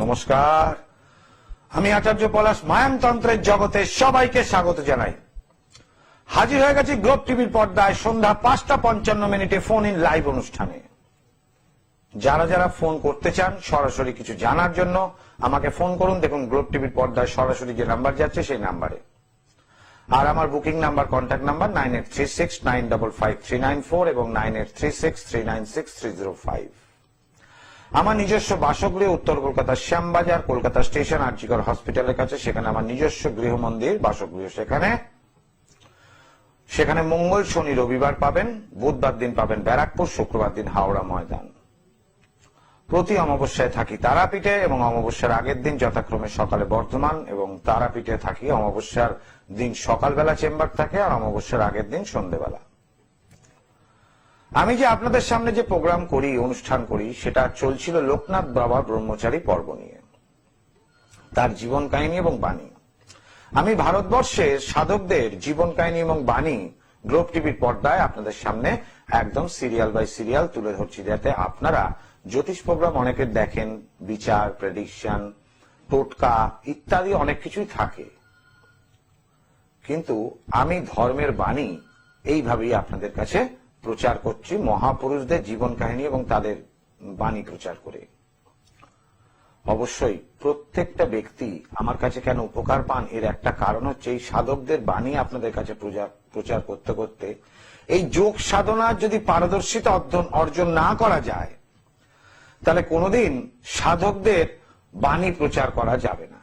নমস্কার। আমি আচার্য পলাশ মায়ানতন্ত্রের জগতে সবাইকে স্বাগত জানাই। হাজির হয়ে গেছি গ্লোব টিভির পর্দায় সন্ধ্যা পাঁচটা পঞ্চান্ন মিনিটে ফোন ইন লাইভ অনুষ্ঠানে। যারা যারা ফোন করতে চান, সরাসরি কিছু জানার জন্য আমাকে ফোন করুন। দেখুন, গ্লোব টিভির পর্দায় সরাসরি যে নাম্বার যাচ্ছে, সেই নাম্বারে আর আমার booking number contact number nine eight three six nine double five three nine four এবং nine eight three six three nine six three zero five আমার নিজস্ব বাসগৃহ, উত্তর কলকাতার শ্যামবাজার, কলকাতা স্টেশন, আর্জিকর হসপিটালের কাছে, সেখানে আমার নিজস্ব গৃহ মন্দির বাসগৃহ। সেখানে সেখানে মঙ্গল, শনি, রবিবার পাবেন, বুধবার দিন পাবেন ব্যারাকপুর, শুক্রবার দিন হাওড়া ময়দান। প্রতি অমাবস্যায় থাকি তারাপীঠে এবং অমাবস্যার আগের দিন যথাক্রমে সকালে বর্ধমান এবং তারাপীঠে থাকি। অমাবস্যার দিন সকালবেলা চেম্বার থাকে আর অমাবস্যার আগের দিন সন্ধেবেলা। আমি যে আপনাদের সামনে যে প্রোগ্রাম করি, অনুষ্ঠান করি, সেটা চলছিল লোকনাথ বাবা ব্রহ্মচারী পর্ব নিয়ে। তার জীবন কাহিনী এবং বাণী। আমি ভারতবর্ষের সাধকদের জীবন কাহিনী এবং বাণী গ্লোব টিভির পর্দায় আপনাদের সামনে একদম সিরিয়াল বাই সিরিয়াল তুলে ধরছি, যাতে আপনারা জ্যোতিষ প্রোগ্রাম অনেকের দেখেন, বিচার, প্রেডিকশন, টোটকা ইত্যাদি অনেক কিছুই থাকে। কিন্তু আমি ধর্মের বাণী এইভাবেই আপনাদের কাছে প্রচার করছি, মহাপুরুষদের জীবন কাহিনী এবং তাদের বাণী প্রচার করে। অবশ্যই প্রত্যেকটা ব্যক্তি আমার কাছে কেন উপকার পান এর একটা কারণ হচ্ছে এই সাধকদের বাণী আপনাদের কাছে প্রচার- করতে করতে এই যোগ সাধনার যদি পারদর্শিতা অর্জন অর্জন না করা যায়, তাহলে কোনোদিন সাধকদের বাণী প্রচার করা যাবে না।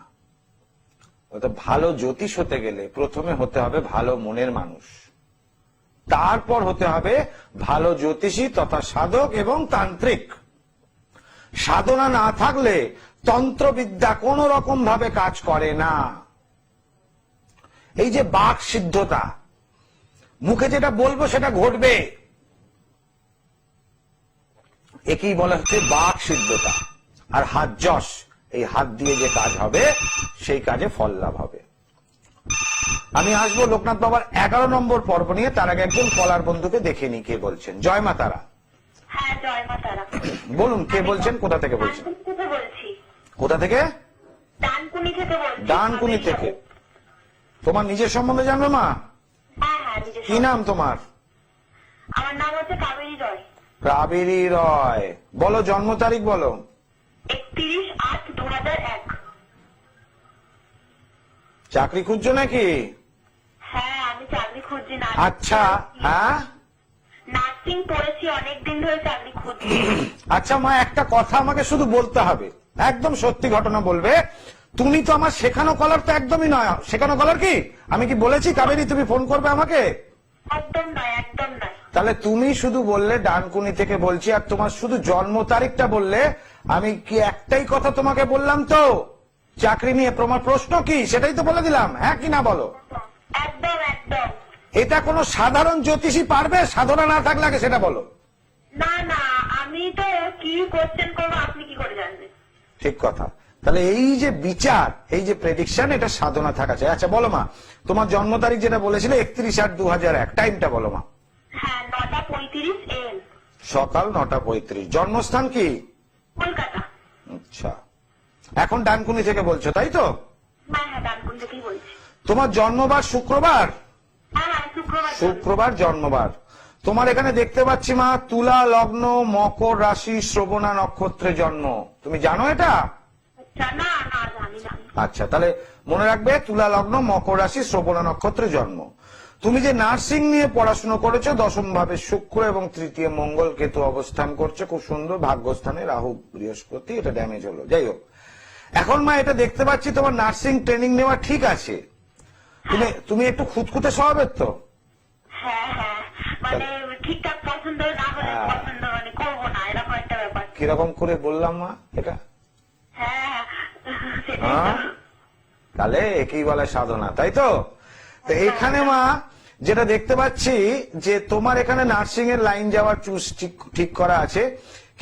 ভালো জ্যোতিষ হতে গেলে প্রথমে হতে হবে ভালো মনের মানুষ। তারপর হতে হবে ভালো জ্যোতিষী তথা সাধক এবং তান্ত্রিক। সাধনা না থাকলে তন্ত্রবিদ্যা কোন রকম ভাবে কাজ করে না। এই যে বাক সিদ্ধতা, মুখে যেটা বলব সেটা ঘটবে। একেই বলা হচ্ছে বাক সিদ্ধতা। আর হাত যশ, এই হাত দিয়ে যে কাজ হবে, সেই কাজে ফল লাভ হবে। আমি আসব লোকনাথ বাবার এগারো নম্বর পর্ব নিয়ে তার আগে একজন কলার বন্ধুকে দেখে নি কে বলছেন। জয় মা তারা। হ্যাঁ জয় মা তারা। বলুন কে বলছেন কোথা থেকে বলছেন? কোথা থেকে? ডানকুনি থেকে থেকে। তোমার নিজের সম্বন্ধে জানবে মা? হ্যাঁ হ্যাঁ কি নাম তোমার? আমার নাম হচ্ছে কাবেরী রয়। কাবেরী রয়। বলো জন্ম তারিখ বলো। একত্রিশ আট দু চাকরি খুঁজছো নাকি? হ্যাঁ আমি চাকরি খুঁজছি না আচ্ছা হ্যাঁ? নার্সিং পড়েছি অনেক দিন ধরে চাকরি খুঁজছি। আচ্ছা মা একটা কথা আমাকে শুধু বলতে হবে। একদম সত্যি ঘটনা বলবে। তুমি তো আমার শেখানো কলার তো একদমই নয়। শেখানো কলার কি? আমি কি বলেছি কাবেরী তুমি ফোন করবে আমাকে? একদম নয় একদম নয়। তাহলে তুমি শুধু বললে ডানকুনি থেকে বলছি আর তোমার শুধু জন্ম তারিখটা বললে আমি কি একটাই কথা তোমাকে বললাম তো? চাকরি নিয়ে তোমার প্রশ্ন কি? সেটাই তো বলে দিলাম হ্যাঁ কি না বলো? একদম একদম। এটা কোনো সাধারণ জ্যোতিষী পারবে? সাধনা না থাকলে আগে সেটা বলো। না না আমি তো কি কোশ্চেন করব আপনি কি করে জানবেন? ঠিক কথা। তাহলে এই যে বিচার এই যে প্রেডিকশন এটা সাধনা থাকা চাই। আচ্ছা বলো মা তোমার জন্ম তারিখ যেটা বলেছিলে একত্রিশ আট দু হাজার এক টাইমটা বলো মা। হ্যাঁ নটা পঁয়ত্রিশ এম। সকাল নটা পঁয়ত্রিশ। জন্মস্থান কি? কলকাতা। আচ্ছা। এখন ডানকুনি থেকে বলছো তাই তো? হ্যাঁ হ্যাঁ ডানকুনি থেকেই বলছি। তোমার জন্মবার শুক্রবার? হ্যাঁ হ্যাঁ শুক্রবার। শুক্রবার জন্মবার। তোমার এখানে দেখতে পাচ্ছি মা তুলা লগ্ন মকর রাশি শ্রবণা নক্ষত্রে জন্ম। তুমি জানো এটা? আচ্ছা আচ্ছা তাহলে মনে রাখবে তুলা লগ্ন মকর রাশি শ্রবণা নক্ষত্রে জন্ম। তুমি যে নার্সিং নিয়ে পড়াশোনা করেছ দশম ভাবে শুক্র এবং তৃতীয় মঙ্গল কেতু অবস্থান করছে খুব সুন্দর ভাগ্যস্থানে রাহু বৃহস্পতি এটা ড্যামেজ হলো। যাই হোক। এখন মা এটা দেখতে পাচ্ছি তোমার নার্সিং ট্রেনিং নেওয়া ঠিক আছে। তুমি তুমি একটু খুঁতখুঁতে স্বভাবের তো। হ্যাঁ হ্যাঁ। মানে ঠিকঠাক পছন্দ না হলে হ্যাঁ। পছন্দ মানে করব না এরকম একটা ব্যাপার। কীরকম করে বললাম মা এটা? হ্যাঁ। তাহলে একই বলে সাধনা তাই তো? তো এখানে মা যেটা দেখতে পাচ্ছি যে তোমার এখানে নার্সিং এর লাইন যাওয়ার চুজ ঠিক ঠিক করা আছে।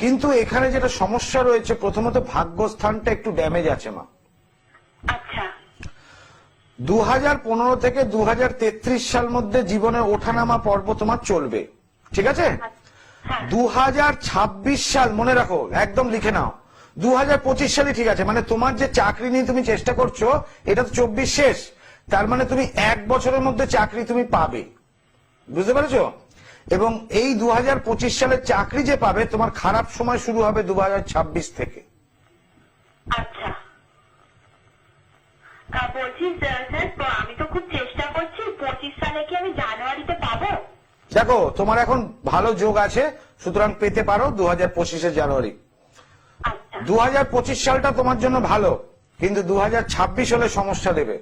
কিন্তু এখানে যেটা সমস্যা রয়েছে প্রথমত ভাগ্যস্থানটা একটু ড্যামেজ আছে মা। আচ্ছা। দু হাজার পনেরো থেকে দু হাজার তেত্রিশ সাল মধ্যে জীবনের ওঠানামা পর্ব তোমার চলবে। ঠিক আছে? হ্যাঁ। দু সাল মনে রাখো একদম লিখে নাও। দু হাজার পঁচিশ সালে ঠিক আছে মানে তোমার যে চাকরি নিয়ে তুমি চেষ্টা করছ এটা তো চব্বিশ শেষ। তার মানে তুমি এক বছরের মধ্যে চাকরি তুমি পাবে। বুঝতে পেরেছ? এবং এই দু হাজার পঁচিশ সালের চাকরি যে পাবে তোমার খারাপ সময় শুরু হবে দু হাজার ছাব্বিশ থেকে। আচ্ছা। বলছি স্যার আমি তো খুব চেষ্টা করছি পঁচিশ সালে কি আমি জানুয়ারিতে পাবো? দেখো তোমার এখন ভালো যোগ আছে সুতরাং পেতে পারো দু হাজার পঁচিশে জানুয়ারি। আচ্ছা। দু হাজার পঁচিশ সালটা তোমার জন্য ভালো কিন্তু দু হাজার ছাব্বিশ হলে সমস্যা দেবে।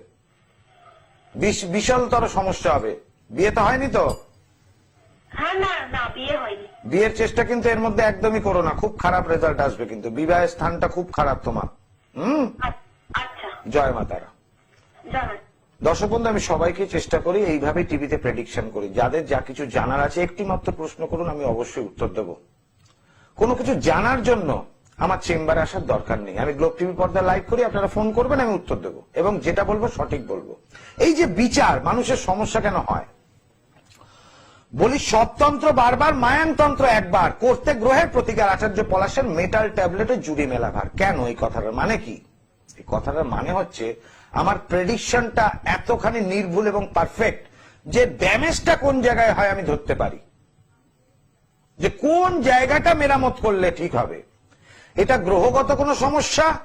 বিশালতর সমস্যা হবে। বিয়ে তো হয়নি তো? হ্যাঁ না না বিয়ে হয়নি। বিয়ের চেষ্টা কিন্তু এর মধ্যে একদমই করো না খুব খারাপ রেজাল্ট আসবে কিন্তু। বিবাহের স্থানটা খুব খারাপ তোমার। হুম? আচ্ছা। জয় মাতারা। দর্শক বন্ধু, আমি সবাইকে চেষ্টা করি এইভাবে টিভিতে প্রেডিকশন করি। যাদের যা কিছু জানার আছে একটি মাত্র প্রশ্ন করুন, আমি অবশ্যই উত্তর দেব। কোনো কিছু জানার জন্য আমার চেম্বারে আসার দরকার নেই। আমি গ্লোব টিভি পর্দা লাইভ করি, আপনারা ফোন করবেন, আমি উত্তর দেব। এবং যেটা বলব, সঠিক বলব। এই যে বিচার, মানুষের সমস্যা কেন হয়? বলি, সবতন্ত্র বারবার, মায়ানতন্ত্র একবার, করতে গ্রহের প্রতিকার, আচার্য পলাশের মেটাল ট্যাবলেটে জুড়ি মেলাভার কেন এই কথাটার মানে কি? এই কথাটার মানে হচ্ছে আমার প্রেডিকশনটা এতখানি নির্ভুল এবং পারফেক্ট যে ড্যামেজটা কোন জায়গায় হয় আমি ধরতে পারি। যে কোন জায়গাটা মেরামত করলে ঠিক হবে। এটা গ্রহগত কোনো সমস্যা,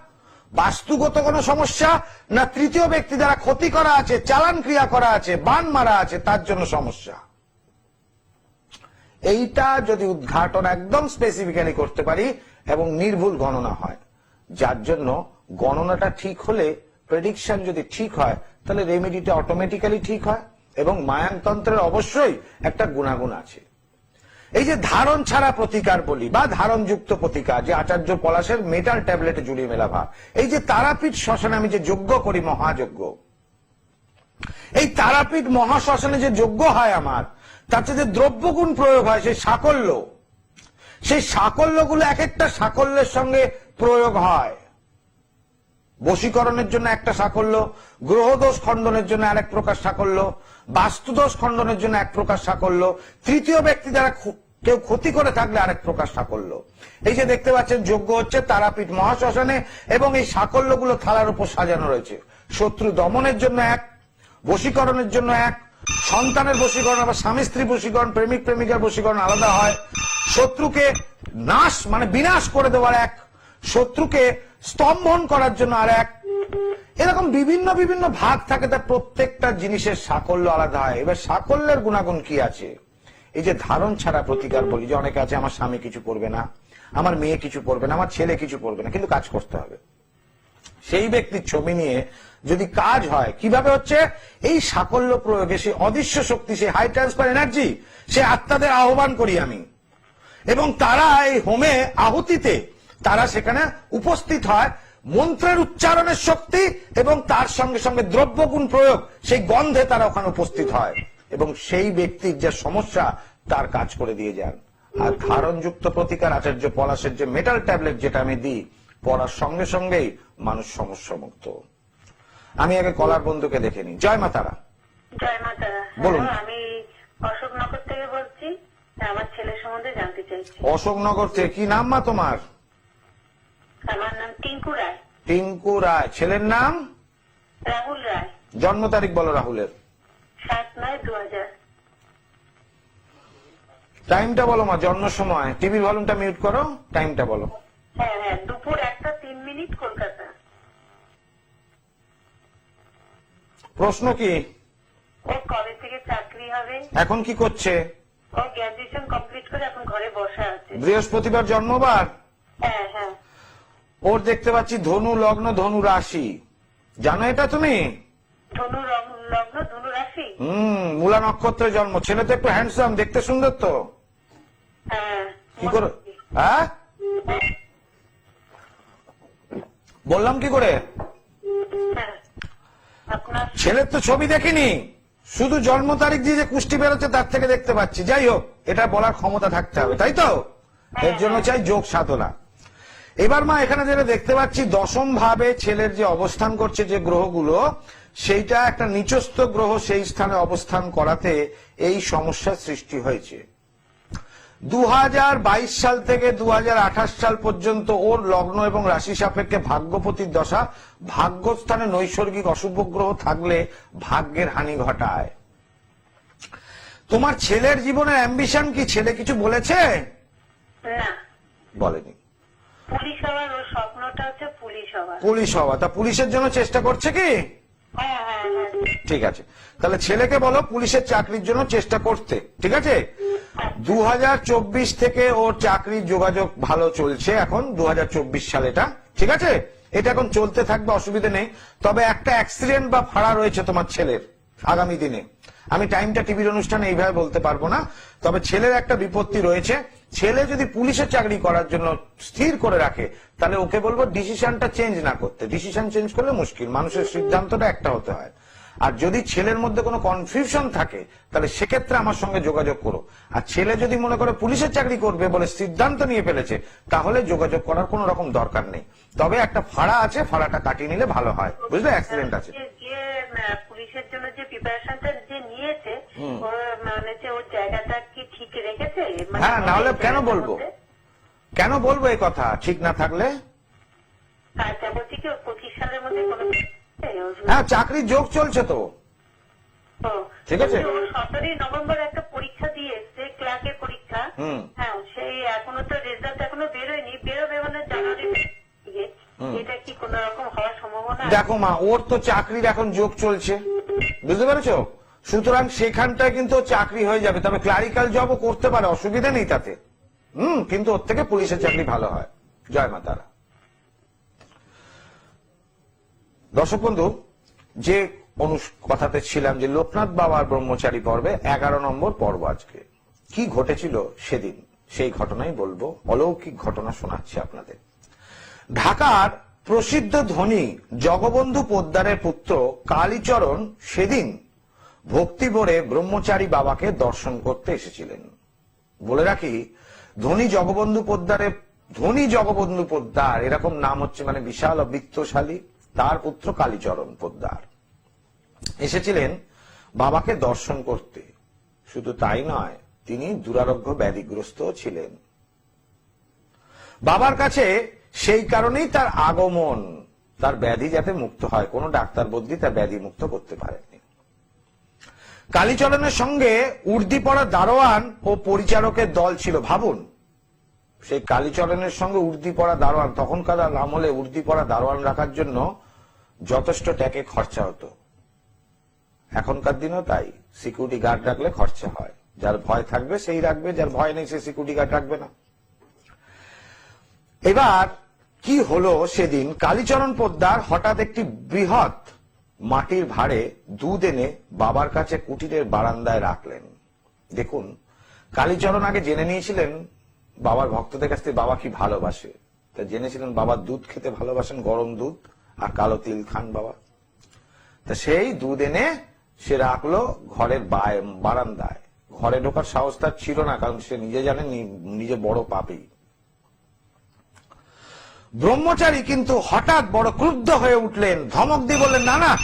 বাস্তুগত কোনো সমস্যা, না তৃতীয় ব্যক্তি দ্বারা ক্ষতি করা আছে, চালান ক্রিয়া করা আছে, বান মারা আছে, তার জন্য সমস্যা। এইটা যদি উদ্ঘাটন একদম স্পেসিফিক্যালি করতে পারি এবং নির্ভুল গণনা হয়, যার জন্য গণনাটা ঠিক হলে প্রেডিকশন যদি ঠিক হয়, তাহলে রেমেডিটা অটোমেটিক্যালি ঠিক হয় এবং মায়ানতন্ত্রের অবশ্যই একটা গুণাগুণ আছে। এই যে ধারণ ছাড়া প্রতিকার বলি বা ধারণযুক্ত প্রতিকার, যে আচার্য পলাশের মেটাল ট্যাবলেটে জুড়িয়ে মেলাভা এই যে তারাপীঠ শ্মশানে আমি যে যজ্ঞ করি, মহাযজ্ঞ, এই তারাপীঠ মহাশ্মশানে যে যজ্ঞ হয় আমার তাতে যে দ্রব্যগুণ প্রয়োগ হয় সেই সাকল্য, সেই সাকল্যগুলো এক একটা সাকল্যের সঙ্গে প্রয়োগ হয়। বশীকরণের জন্য একটা সাফল্য, গ্রহদোষ খণ্ডনের জন্য আরেক প্রকার সাফল্য, বাস্তুদোষ খণ্ডনের জন্য এক প্রকার সাফল্য, তৃতীয় ব্যক্তি খু- কেউ ক্ষতি করে থাকলে আরেক প্রকার সাফল্য। এই যে দেখতে পাচ্ছেন, যোগ্য হচ্ছে তারাপীঠ মহাশ্মশানে এবং এই সাকল্যগুলো থালার উপর সাজানো রয়েছে। শত্রু দমনের জন্য এক, বশীকরণের জন্য এক, সন্তানের বশীকরণ আবার স্বামী স্ত্রী বশীকরণ, প্রেমিক প্রেমিকার বশীকরণ আলাদা হয়। শত্রুকে নাশ মানে বিনাশ করে দেওয়ার এক শত্রুকে স্তম্ভন করার জন্য আর এক এরকম বিভিন্ন বিভিন্ন ভাগ থাকে তার প্রত্যেকটা জিনিসের সাকল্য আলাদা হয়। এবার সাকল্যের গুণাগুণ কি আছে? এই যে ধারণ ছাড়া প্রতিকার বলি, যে অনেকে আছে, আমার স্বামী কিছু পড়বে না, আমার মেয়ে কিছু পড়বে না, আমার ছেলে কিছু পড়বে না, কিন্তু কাজ করতে হবে। সেই ব্যক্তির ছবি নিয়ে যদি কাজ হয়, কীভাবে হচ্ছে? এই সাকল্য প্রয়োগে সেই অদৃশ্য শক্তি সেই হাই ট্রান্সফার এনার্জি সে আত্মাদের আহ্বান করি আমি। এবং তারা এই হোমে আহুতিতে তারা সেখানে উপস্থিত হয়। মন্ত্রের উচ্চারণের শক্তি এবং তার সঙ্গে সঙ্গে দ্রব্যগুণ প্রয়োগ সেই গন্ধে তারা ওখানে উপস্থিত হয় এবং সেই ব্যক্তির যে সমস্যা তার কাজ করে দিয়ে যান। আর ধারণযুক্ত প্রতিকার আচার্য পলাশের যে মেটাল ট্যাবলেট যেটা আমি দিই পড়ার সঙ্গে সঙ্গেই মানুষ সমস্যা মুক্ত আমি আগে কলার বন্ধুকে দেখে নিই। জয় মাতারা জয় বলুন। আমি অশোকনগর থেকে বলছি। আমার ছেলের সম্বন্ধে জানতে চাইছি। অশোকনগর থেকে। কি নাম মা তোমার আমার নাম টিঙ্কু রায় টিঙ্কু রায়। ছেলের নাম? রাহুল রায়। জন্ম তারিখ বলো রাহুলের। সাত নয় দু টাইমটা বলো মা জন্ম সময়। টিভির ভলিউমটা মিউট করো টাইমটা বলো। হ্যাঁ হ্যাঁ দুপুর একটা তিন মিনিট কলকাতা। প্রশ্ন কি? ও কবে থেকে চাকরি হবে? এখন কি করছে? ও গ্র্যাজুয়েশন কমপ্লিট করে এখন ঘরে বসা আছে। বৃহস্পতিবার জন্মবার? হ্যাঁ হ্যাঁ। ওর দেখতে পাচ্ছি ধনু লগ্ন ধনু রাশি। জানো এটা তুমি? ধনু লগ্ন ধনু রাশি? হুম মূলা নক্ষত্রে জন্ম। ছেলে তো একটু হ্যান্ডসাম দেখতে সুন্দর তো। হ্যাঁ কি করে? হ্যাঁ? বললাম কি করে? হ্যাঁ। ছেলের তো ছবি দেখিনি। শুধু জন্ম তারিখ দিয়ে যে কুষ্টি বেরোচ্ছে তার থেকে দেখতে পাচ্ছি। যাই হোক এটা বলার ক্ষমতা থাকতে হবে তাই তো? এর জন্য চাই যোগ সাধনা। এবার মা এখানে যেটা দেখতে পাচ্ছি দশম ভাবে ছেলের যে অবস্থান করছে যে গ্রহগুলো সেইটা একটা নিচস্থ গ্রহ সেই স্থানে অবস্থান করাতে এই সমস্যার সৃষ্টি হয়েছে। দু হাজার বাইশ সাল থেকে দু হাজার আঠাশ সাল পর্যন্ত ওর লগ্ন এবং রাশি সাপেক্ষে ভাগ্যপতির দশা ভাগ্যস্থানে নৈসর্গিক অশুভ গ্রহ থাকলে ভাগ্যের হানি ঘটায়। তোমার ছেলের জীবনের অ্যাম্বিশন কি? ছেলে কিছু বলেছে? বলেনি। পুলিশ হওয়ার ওর স্বপ্নটা হচ্ছে পুলিশ হওয়ার পুলিশ হওয়া। তা পুলিশের জন্য চেষ্টা করছে কি? হ্যাঁ হ্যাঁ হ্যাঁ। ঠিক আছে। তাহলে ছেলেকে বলো পুলিশের চাকরির জন্য চেষ্টা করতে ঠিক আছে? দু হাজার চব্বিশ থেকে ওর চাকরির যোগাযোগ ভালো চলছে এখন দু সালেটা ঠিক আছে? এটা এখন চলতে থাকবে অসুবিধে নেই। তবে একটা অ্যাক্সিডেন্ট বা ভাড়া রয়েছে তোমার ছেলের। আগামী দিনে। আমি টাইমটা টিভির অনুষ্ঠানে এইভাবে বলতে পারব না, তবে ছেলের একটা বিপত্তি রয়েছে। ছেলে যদি পুলিশের চাকরি করার জন্য স্থির করে রাখে, তাহলে ওকে বলব ডিসিশনটা চেঞ্জ না করতে। ডিসিশন চেঞ্জ করলে মুশকিল, মানুষের সিদ্ধান্তটা একটা হতে হয়। আর যদি ছেলের মধ্যে কোনো কনফিউশন থাকে, তাহলে সেক্ষেত্রে আমার সঙ্গে যোগাযোগ করো। আর ছেলে যদি মনে করে পুলিশের চাকরি করবে বলে সিদ্ধান্ত নিয়ে ফেলেছে, তাহলে যোগাযোগ করার কোনো রকম দরকার নেই। তবে একটা ফাড়া আছে ফাড়াটা কাটিয়ে নিলে ভালো হয়। বুঝলে? অ্যাক্সিডেন্ট আছে যে যে, আহ, পুলিশের জন্য যে প্রিপারেশনটা যে নিয়েছে ওর মানে যে ওর জায়গাটা কি ঠিক রেখেছে মানে হ্যাঁ, না হলে কেন বলব? কেন বলব এই কথা? ঠিক না থাকলে? আচ্ছা হ্যাঁ চাকরির যোগ চলছে তো। ঠিক আছে। সতেরোই নভেম্বর একটা পরীক্ষা দিয়ে এসছে ক্লার্কের পরীক্ষা। হ্যাঁ সেই এখনও তো রেজাল্ট এখনও বেরোয়নি। বেরোবে মানে জানুয়ারি। এটা কি কোন রকম হওয়ার সম্ভাবনা? দেখো মা ওর তো চাকরির এখন যোগ চলছে। বুঝতে পেরেছ? সুতরাং সেখানটায় কিন্তু চাকরি হয়ে যাবে। তবে ক্লারিক্যাল জবও করতে পারে, অসুবিধা নেই তাতে। হুম, কিন্তু ওর থেকে পুলিশের চাকরি ভালো হয়। জয় মা তারা। দর্শক বন্ধু, যে কথাতে ছিলাম যে লোকনাথ বাবার ব্রহ্মচারী পর্বে এগারো নম্বর পর্ব আজকে। কি ঘটেছিল সেদিন? সেই ঘটনাই বলব। অলৌকিক ঘটনা শোনাচ্ছি আপনাদের। ঢাকার প্রসিদ্ধ ধনী জগবন্ধু পোদ্দারের পুত্র কালীচরণ সেদিন ভক্তি ভরে ব্রহ্মচারী বাবাকে দর্শন করতে এসেছিলেন। বলে রাখি, ধনী জগবন্ধু পোদ্দারের ধনী জগবন্ধু পোদ্দার, এরকম নাম হচ্ছে মানে বিশাল বৃত্তশালী তার পুত্র কালীচরণ পোদ্দার। এসেছিলেন বাবাকে দর্শন করতে। শুধু তাই নয়, তিনি দুরারোগ্য ব্যাধিগ্রস্ত ছিলেন। বাবার কাছে সেই কারণেই তার আগমন, তার ব্যাধি যাতে মুক্ত হয়, কোনো ডাক্তার বদলি তার ব্যাধি মুক্ত করতে পারেননি কালীচরণের সঙ্গে উর্দি পড়া দারোয়ান ও পরিচারকের দল ছিল, ভাবুন। সেই কালীচরণের সঙ্গে উর্দি পড়া দারোয়ান, তখনকার আমলে উর্দি পড়া দারোয়ান রাখার জন্য যথেষ্ট ট্যাকে খরচা হতো। এখনকার দিনও তাই সিকিউরিটি গার্ড রাখলে খরচা হয়। যার ভয় থাকবে, সেই রাখবে, যার ভয় নেই, সে সিকিউরিটি গার্ড রাখবে না। এবার, কি হলো সেদিন? কালীচরণ পোদ্দার হঠাৎ একটি বৃহৎ মাটির ভাড়ে দুধ এনে বাবার কাছে কুটিরের বারান্দায় রাখলেন। দেখুন, কালীচরণ আগে জেনে নিয়েছিলেন বাবার ভক্তদের কাছ থেকে বাবা কি ভালোবাসে। তা জেনেছিলেন বাবার দুধ খেতে ভালোবাসেন, গরম দুধ আর কালো তিল খান বাবা। তা সেই দুধ এনে সে রাখল ঘরের বারান্দায়। ঘরে ঢোকার সাহস তার ছিল না, কারণ সে নিজে জানে নিজে বড় পাপী। ব্রহ্মচারী কিন্তু হঠাৎ বড় ক্রুদ্ধ হয়ে উঠলেন। ধমক দিয়ে বললেন না না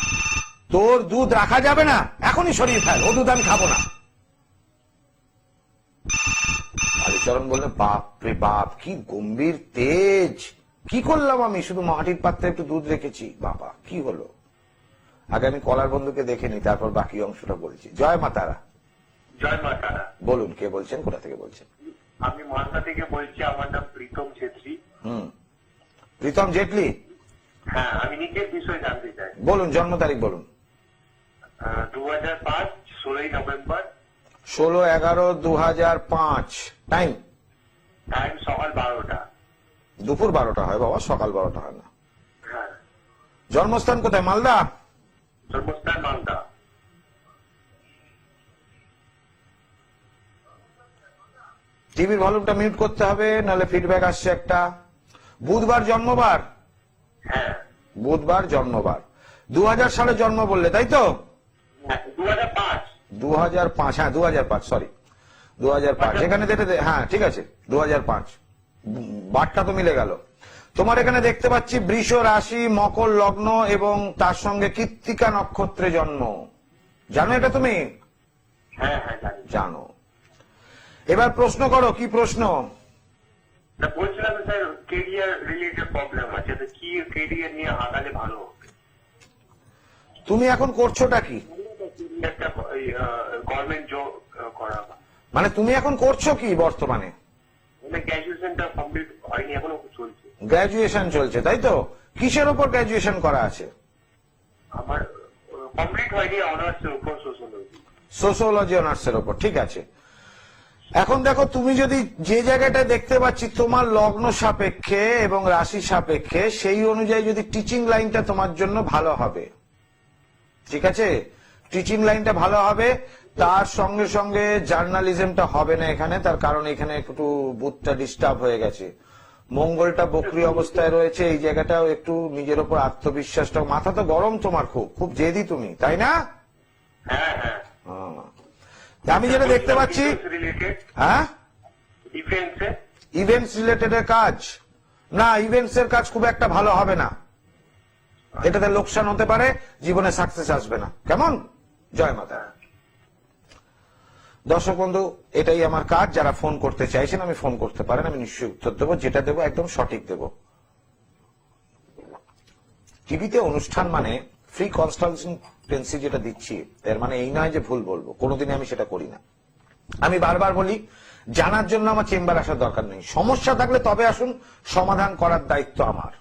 তোর দুধ রাখা যাবে না এখনই সরিয়ে ফেল ও দুধ আমি খাব না। কালীচরণ বললেন বাপ রে বাপ কি গম্ভীর তেজ! কি করলাম আমি? শুধু মাটির পাত্রে একটু দুধ রেখেছি। বাবা কি হলো? আগে আমি কলার বন্ধুকে দেখে নি তারপর বাকি অংশটা বলছি। জয় মা তারা। জয় মা তারা। বলুন কে বলছেন কোথা থেকে বলছেন? আমি মালদা থেকে বলছি আমার নাম প্রীতম ছেত্রী। হুম। প্রীতম জেটলি? হ্যাঁ আমি নিজের বিষয়ে জানতে চাই। বলুন জন্ম তারিখ বলুন। দু হাজার পাঁচ ষোলোই নভেম্বর। ষোলো এগারো দু হাজার পাঁচ। টাইম টাইম সকাল বারোটা। দুপুর বারোটা হয় বাবা সকাল বারোটা হয় না। হ্যাঁ। জন্মস্থান কোথায়? মালদা? জন্মস্থান মালদা। টিভির ভলিউমটা মিউট করতে হবে নাহলে ফিডব্যাক আসছে একটা। বুধবার জন্মবার? হ্যাঁ। বুধবার জন্মবার। দু হাজার সালে জন্ম বললে তাই তো? দু হাজার পাঁচ। দু হাজার পাঁচ হ্যাঁ দু হাজার পাঁচ সরি দু হাজার পাঁচ। এখানে হ্যাঁ ঠিক আছে দু হাজার পাঁচ। বারটা তো মিলে গেল। তোমার এখানে দেখতে পাচ্ছি বৃষ রাশি মকর লগ্ন এবং তার সঙ্গে কৃত্তিকা নক্ষত্রে জন্ম। জানো এটা তুমি? হ্যাঁ হ্যাঁ জানি। জানো। এবার প্রশ্ন করো কি প্রশ্ন? না বলছিলাম স্যার কেরিয়ার রিলেটেড প্রবলেম আছে তো কি কেরিয়ার নিয়ে আগালে ভালো তুমি এখন করছোটা কি? একটা গভর্নমেন্ট জব করা। মানে তুমি এখন করছ কি বর্তমানে? মানে গ্র্যাজুয়েশনটা কমপ্লিট হয়নি এখনও চলছে। গ্র্যাজুয়েশন চলছে তাই তো? কিসের উপর গ্র্যাজুয়েশন করা আছে? আমার কমপ্লিট হয়নি অনার্সের উপর সোশ্যোলজি অনার্সের উপর ঠিক আছে। এখন দেখো তুমি যদি যে জায়গাটা দেখতে পাচ্ছি তোমার লগ্ন সাপেক্ষে এবং রাশি সাপেক্ষে সেই অনুযায়ী যদি টিচিং লাইনটা তোমার জন্য ভালো হবে। ঠিক আছে? টিচিং লাইনটা ভালো হবে তার সঙ্গে সঙ্গে জার্নালিজমটা হবে না এখানে তার কারণ এখানে একটু বুথটা ডিস্টার্ব হয়ে গেছে। মঙ্গলটা বকরি অবস্থায় রয়েছে এই জায়গাটাও একটু নিজের উপর আত্মবিশ্বাসটা মাথা তো গরম তোমার খুব খুব জেদি তুমি তাই না? হ্যাঁ হ্যাঁ। আমি যেটা দেখতে পাচ্ছি হ্যাঁ? ইভেন্টস রিলেটেড এর কাজ। না ইভেন্টস এর কাজ খুব একটা ভালো হবে না। এটাতে লোকসান হতে পারে জীবনে সাকসেস আসবে না। কেমন? জয় মাতা। দর্শক বন্ধু এটাই আমার কাজ। যারা ফোন করতে চাইছেন আমি ফোন করতে পারেন আমি নিশ্চয়ই উত্তর দেবো। যেটা দেবো একদম সঠিক দেব। টিভিতে অনুষ্ঠান মানে ফ্রি কনসালটেন্সি যেটা দিচ্ছি, এর মানে এই নয় যে ভুল বলব, কোনোদিনই আমি সেটা করি না। আমি বারবার বলি, জানার জন্য আমার চেম্বার আসার দরকার নেই। সমস্যা থাকলে তবে আসুন, সমাধান করার দায়িত্ব আমার।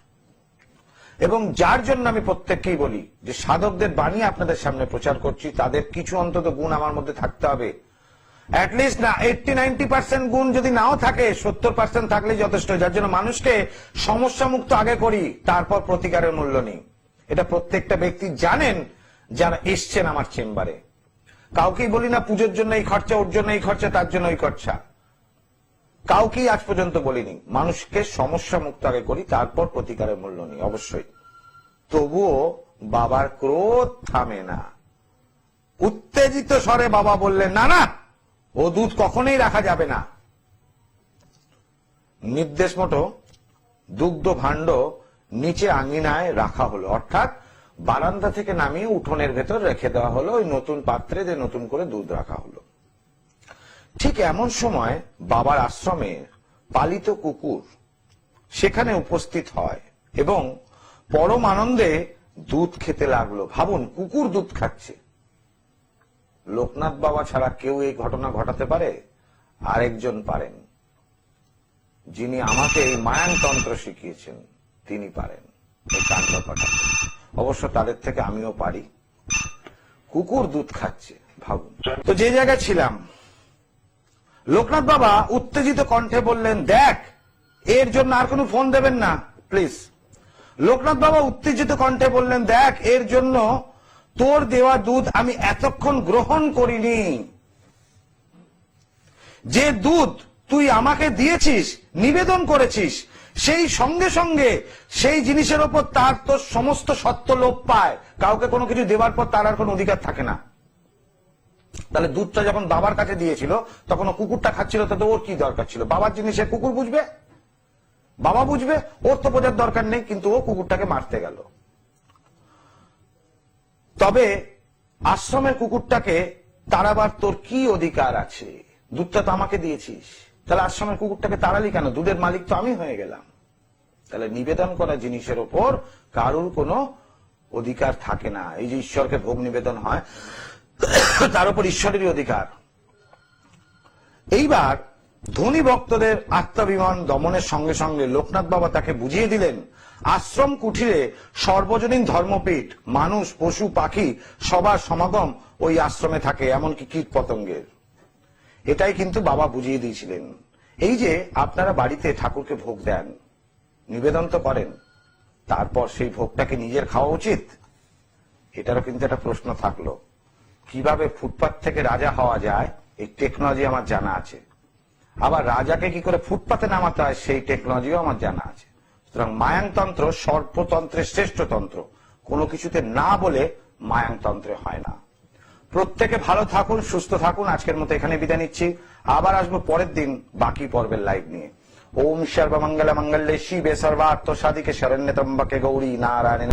এবং যার জন্য আমি প্রত্যেককেই বলি যে, সাধকদের বাণী আপনাদের সামনে প্রচার করছি, তাদের কিছু অন্তত গুণ আমার মধ্যে থাকতে হবে। অ্যাটলিস্ট না এইটটি নাইনটি পার্সেন্ট গুণ যদি নাও থাকে, সত্তর পার্সেন্ট থাকলে যথেষ্ট। যার জন্য মানুষকে সমস্যা মুক্ত আগে করি, তারপর প্রতিকারের মূল্য নেই। এটা প্রত্যেকটা ব্যক্তি জানেন যারা এসছেন আমার চেম্বারে। কাউকেই বলি না পুজোর জন্য এই খরচা, ওর জন্য এই খরচা, তার জন্য ওই খরচা। কাউকেই আজ পর্যন্ত বলিনি। মানুষকে সমস্যা মুক্ত আগে করি, তারপর প্রতিকারের মূল্য নেই, অবশ্যই। তবুও বাবার ক্রোধ থামে না। উত্তেজিত স্বরে বাবা বললেন, না না, ও দুধ কখনোই রাখা যাবে না। নির্দেশ মতো দুগ্ধ ভাণ্ড নিচে আঙিনায় রাখা হলো। অর্থাৎ বারান্দা থেকে নামিয়ে উঠোনের ভেতর রেখে দেওয়া হলো, ওই নতুন পাত্রে যে নতুন করে দুধ রাখা হলো। ঠিক এমন সময় বাবার আশ্রমে পালিত কুকুর সেখানে উপস্থিত হয় এবং পরম আনন্দে দুধ খেতে লাগল। ভাবুন, কুকুর দুধ খাচ্ছে। লোকনাথ বাবা ছাড়া কেউ এই ঘটনা ঘটাতে পারে? আরেকজন পারেন, যিনি আমাকে এই মায়ানতন্ত্র শিখিয়েছেন। তিনি পারেন। ঘটাতে অবশ্য তাদের থেকে আমিও পারি। কুকুর দুধ খাচ্ছে, ভাবুন। তো যে জায়গায় ছিলাম, লোকনাথ বাবা উত্তেজিত কণ্ঠে বললেন, দেখ, এর জন্য আর কোনো ফোন দেবেন না, প্লিজ। লোকনাথ বাবা উত্তেজিত কণ্ঠে বললেন, দেখ, এর জন্য তোর দেওয়া দুধ আমি এতক্ষণ গ্রহণ করিনি। যে দুধ তুই আমাকে দিয়েছিস, নিবেদন করেছিস সেই সঙ্গে সঙ্গে সেই জিনিসের ওপর তার তো সমস্ত সত্য লোপ পায়। কাউকে কোনো কিছু দেওয়ার পর তার আর কোনো অধিকার থাকে না। তাহলে দুধটা যখন বাবার কাছে দিয়েছিল তখন কুকুরটা খাচ্ছিল, তাতে ওর কি দরকার ছিল? বাবার জিনিসে কুকুর বুঝবে? বাবা বুঝবে? ওর তো বোঝার দরকার নেই, কিন্তু ও কুকুরটাকে মারতে গেল। তবে আশ্রমের কুকুরটাকে তাড়াবার তোর কি অধিকার আছে? দুধটা তো আমাকে দিয়েছিস। তাহলে আশ্রমের কুকুরটাকে তাড়ালি কেন? দুধের মালিক তো আমি হয়ে গেলাম। তাহলে নিবেদন করা জিনিসের ওপর কারুর কোনো অধিকার থাকে না। এই যে ঈশ্বরকে ভোগ নিবেদন হয়, তার উপর ঈশ্বরেরই অধিকার। এইবার ধনী ভক্তদের আত্মাভিমান দমনের সঙ্গে সঙ্গে লোকনাথ বাবা তাকে বুঝিয়ে দিলেন, আশ্রম কুঠিরে সর্বজনীন ধর্মপীঠ, মানুষ, পশু, পাখি, সবার সমাগম ওই আশ্রমে থাকে, এমনকি কীট পতঙ্গের এটাই কিন্তু বাবা বুঝিয়ে দিয়েছিলেন। এই যে আপনারা বাড়িতে ঠাকুরকে ভোগ দেন, নিবেদন তো করেন, তারপর সেই ভোগটাকে নিজের খাওয়া উচিত? এটারও কিন্তু একটা প্রশ্ন থাকল। কীভাবে ফুটপাত থেকে রাজা হওয়া যায়, এই টেকনোলজি আমার জানা আছে। আবার রাজাকে কি করে ফুটপাতে নামাতে হয়, সেই টেকনোলজিও আমার জানা আছে। সুতরাং মায়াংতন্ত্র সর্বতন্ত্রের শ্রেষ্ঠ তন্ত্র। কোনো কিছুতে না বলে মায়াংতন্ত্রে হয় না। প্রত্যেকে ভালো থাকুন, সুস্থ থাকুন। আজকের মতো এখানে বিদায় নিচ্ছি। আবার আসব পরের দিন বাকি পর্বের লাইভ নিয়ে। ওম সর্বমঙ্গল মঙ্গলে শিবে সর্বার্থ সাধিকে শরণ্যতম্বকে গৌরী নারায়ণ